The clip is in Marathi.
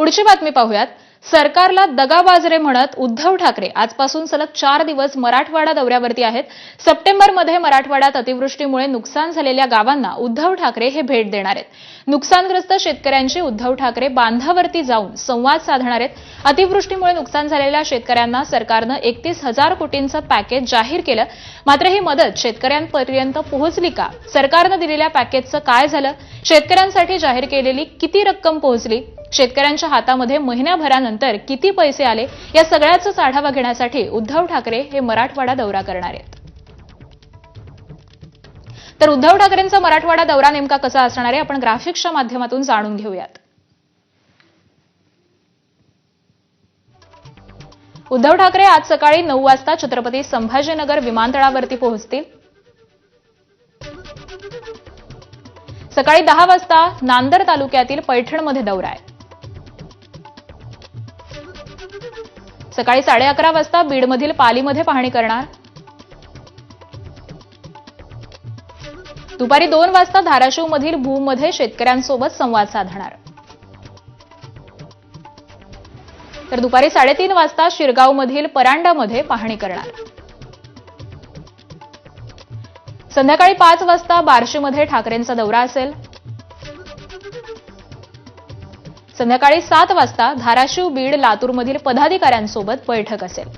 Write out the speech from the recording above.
पुढची बातमी पाहूयात. सरकारला दगाबाजरे म्हणत उद्धव ठाकरे आजपासून सलग चार दिवस मराठवाडा दौऱ्यावरती आहेत. सप्टेंबरमध्ये मराठवाड्यात अतिवृष्टीमुळे नुकसान झालेल्या गावांना उद्धव ठाकरे हे भेट देणार आहेत. नुकसानग्रस्त शेतकऱ्यांशी उद्धव ठाकरे बांधावरती जाऊन संवाद साधणार आहेत. अतिवृष्टीमुळे नुकसान झालेल्या शेतकऱ्यांना सरकारनं एकतीस हजार कोटींचं पॅकेज जाहीर केलं. मात्र ही मदत शेतकऱ्यांपर्यंत पोहोचली का? सरकारनं दिलेल्या पॅकेजचं काय झालं? शेतकऱ्यांसाठी जाहीर केलेली किती रक्कम पोहोचली? शेतकऱ्यांच्या हातामध्ये महिन्याभरानंतर किती पैसे आले या सगळ्याचाच आढावा घेण्यासाठी उद्धव ठाकरे हे मराठवाडा दौरा करणार आहेत. तर उद्धव ठाकरेंचा मराठवाडा दौरा नेमका कसा असणार आहे आपण ग्राफिक्सच्या माध्यमातून जाणून घेऊयात. उद्धव ठाकरे आज सकाळी नऊ वाजता छत्रपती संभाजीनगर विमानतळावरती पोहोचतील. सकाळी दहा वाजता नांदर तालुक्यातील पैठणमध्ये दौरा आहे. सकाळी साडे अकरा वाजता बीडमधील पालीमध्ये पाहणी करणार. दुपारी दोन वाजता धाराशिवमधील भूममध्ये शेतकऱ्यांसोबत संवाद साधणार. तर दुपारी साडेतीन वाजता शिरगावमधील परांडामध्ये पाहणी करणार. संध्याकाळी पाच वाजता बार्शीमध्ये ठाकरेंचा दौरा असेल. संध्याकाळी सात वाजता धाराशिव बीड लातूरमधील पदाधिकाऱ्यांसोबत बैठक असेल.